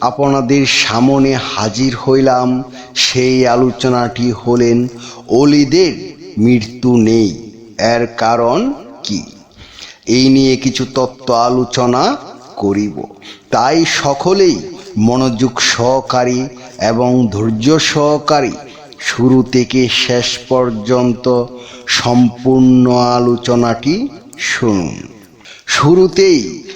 আপনাদের সামনে হাজির হইলাম, সেই আলোচনাটি হলেন, অলিদের মৃত্যু নেই। এর কারণ কি? এই নিয়ে কিছু তত্ত্ব আলোচনা করিব। তাই সকলেই মনোযোগ সহকারী এবং ধৈর্য সহকারী শুরু থেকে শেষ পর্যন্ত সম্পূর্ণ আলোচনাটি শুনুন। শুরুতেই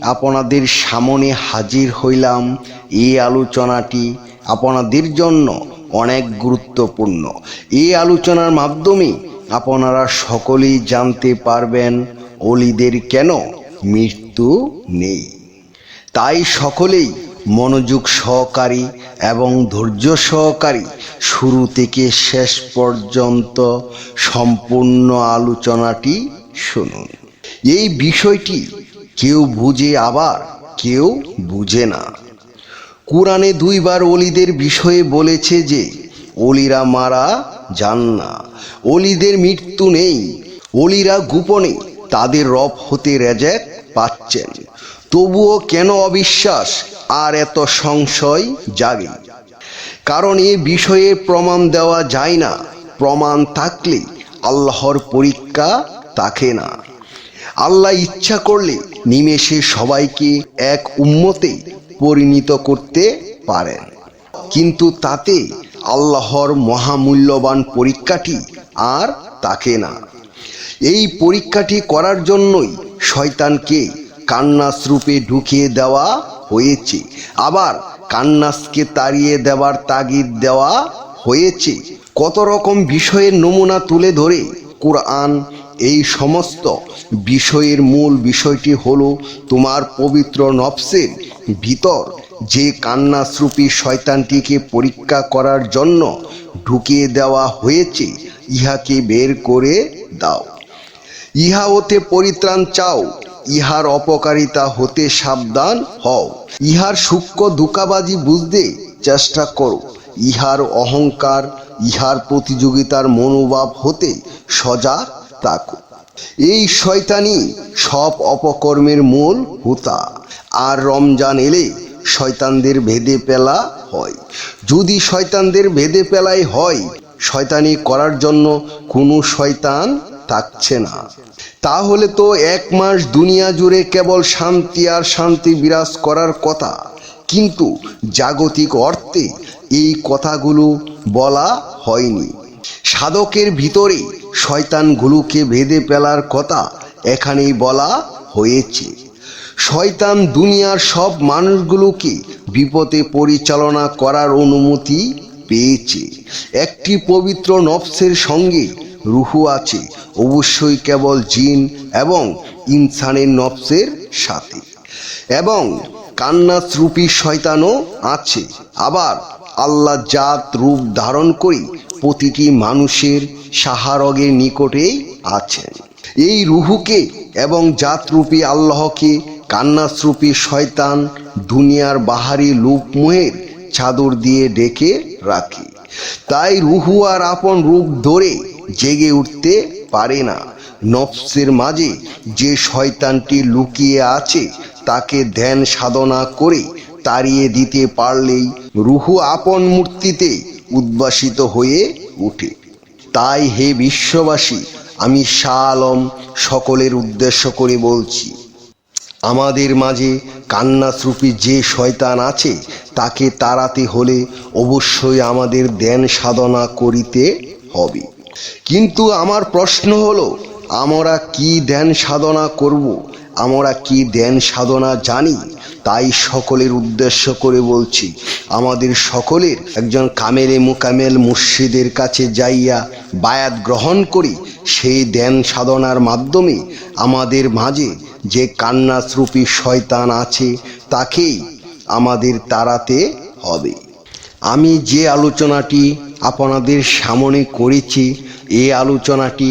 আপনাদের সামনে হাজির হইলাম এই আলোচনাটি আপনাদের জন্য অনেক গুরুত্বপূর্ণ। এই আলোচনার মাধ্যমে আপনারা সকলেই জানতে পারবেন অলিদের কেন মৃত্যু নেই। তাই সকলেই মনোযোগ সহকারী এবং ধৈর্য সহকারী শুরু থেকে শেষ পর্যন্ত সম্পূর্ণ আলোচনাটি শুনুন। এই বিষয়টি কেউ বুঝে আবার, কেউ বুঝে না। কোরআনে দুইবার অলিদের বিষয়ে বলেছে যে, অলিরা মারা যান না। অলিদের মৃত্যু নেই। অলিরা গোপনে তাদের রব হতে রেজেক পাচ্ছেন। তবুও কেন অবিশ্বাস আর এত সংশয় জাগে? কারণ এ বিষয়ে প্রমাণ দেওয়া যায় না। প্রমাণ থাকলে আল্লাহর পরীক্ষা থাকে না। আল্লাহ ইচ্ছা করলে নিমেষে সবাইকে এক উম্মতে পরিণত করতে পারেন। কিন্তু তাতে আল্লাহর মহামূল্যবান পরীক্ষাটি আর তাকে না। এই পরীক্ষাটি করার জন্যই শয়তানকে কান্নাস রূপে ঢুকিয়ে দেওয়া হয়েছে। আবার কান্নাসকে তাড়িয়ে দেওয়ার তাগিদ দেওয়া হয়েছে। কত রকম বিষয়ের নমুনা তুলে ধরে কোরআন এই সমস্ত বিষয়ের মূল বিষয়টি হলো তোমার পবিত্র নফসের ভিতর যে কান্নাশ্রুপী শয়তানটিকে পরীক্ষা করার জন্য ঢুকিয়ে দেওয়া হয়েছে, ইহাকে বের করে দাও। ইহা হতে পরিত্রাণ চাও, ইহার অপকারিতা হতে সাবধান হও। ইহার সূক্ষ্ম দুকাবাজি বুঝতে চেষ্টা করো। ইহার অহংকার, ইহার প্রতিযোগিতার মনোভাব হতে সজাগ থাকো এই শয়তানি সব অপকর্মের মূল হুতা। আর রমজান এলে শয়তানদের ভেদে পেলা হয়। যদি শয়তানদের ভেদে পেলাই হয়, শয়তানি করার জন্য কোনো শয়তান থাকছে না। তাহলে তো এক মাস দুনিয়া জুড়ে কেবল শান্তি আর শান্তি বিরাজ করার কথা। কিন্তু জাগতিক অর্থে এই কথাগুলো বলা হয়নি। সাধকের ভিতরে শয়তানগুলোকে ভেদে ফেলার কথা এখানেই বলা হয়েছে। শয়তান দুনিয়ার সব মানুষগুলোকে বিপদে পরিচালনা করার অনুমতি পেয়েছে। একটি পবিত্র নফসের সঙ্গে রুহু আছে, অবশ্যই কেবল জিন এবং ইনসানের নফসের সাথে। এবং কান্নাসরূপী শয়তানও আছে। আবার আল্লাহ জাত রূপ ধারণ করে প্রতিটি মানুষের সাহারগের নিকটেই আছেন। এই রুহুকে এবং জাতরূপী আল্লাহকে কান্নাসরূপী শয়তান দুনিয়ার বাহারি লুপমোহের চাদর দিয়ে ডেকে রাখে। তাই রুহু আর আপন রূপ ধরে জেগে উঠতে পারে না। নফসের মাঝে যে শয়তানটি লুকিয়ে আছে, তাকে ধ্যান সাধনা করে তাড়িয়ে দিতে পারলেই রুহু আপন মূর্তিতে উদ্ভাসিত হয়ে ওঠে তাই হে বিশ্ববাসী, আমি শাহ আলম সকলের উদ্দেশ্য করে বলছি, আমাদের মাঝে কান্নাশ্রুপী যে শয়তান আছে, তাকে তাড়াতে হলে অবশ্যই আমাদের ধ্যান সাধনা করিতে হবে। কিন্তু আমার প্রশ্ন হলো, আমরা কি ধ্যান সাধনা করব? আমরা কি ধ্যান সাধনা জানি? তাই সকলের উদ্দেশ্য করে বলছি আমাদের সকলের একজন কামেলে মুকামেল মুর্শিদের কাছে যাইয়া বায়াত গ্রহণ করি, সেই ধ্যান সাধনার মাধ্যমে আমাদের মাঝে যে কান্নাশ্রুপী শয়তান আছে, তাকেই আমাদের তাড়াতে হবে। আমি যে আলোচনাটি আপনাদের সামনে করেছি এই আলোচনাটি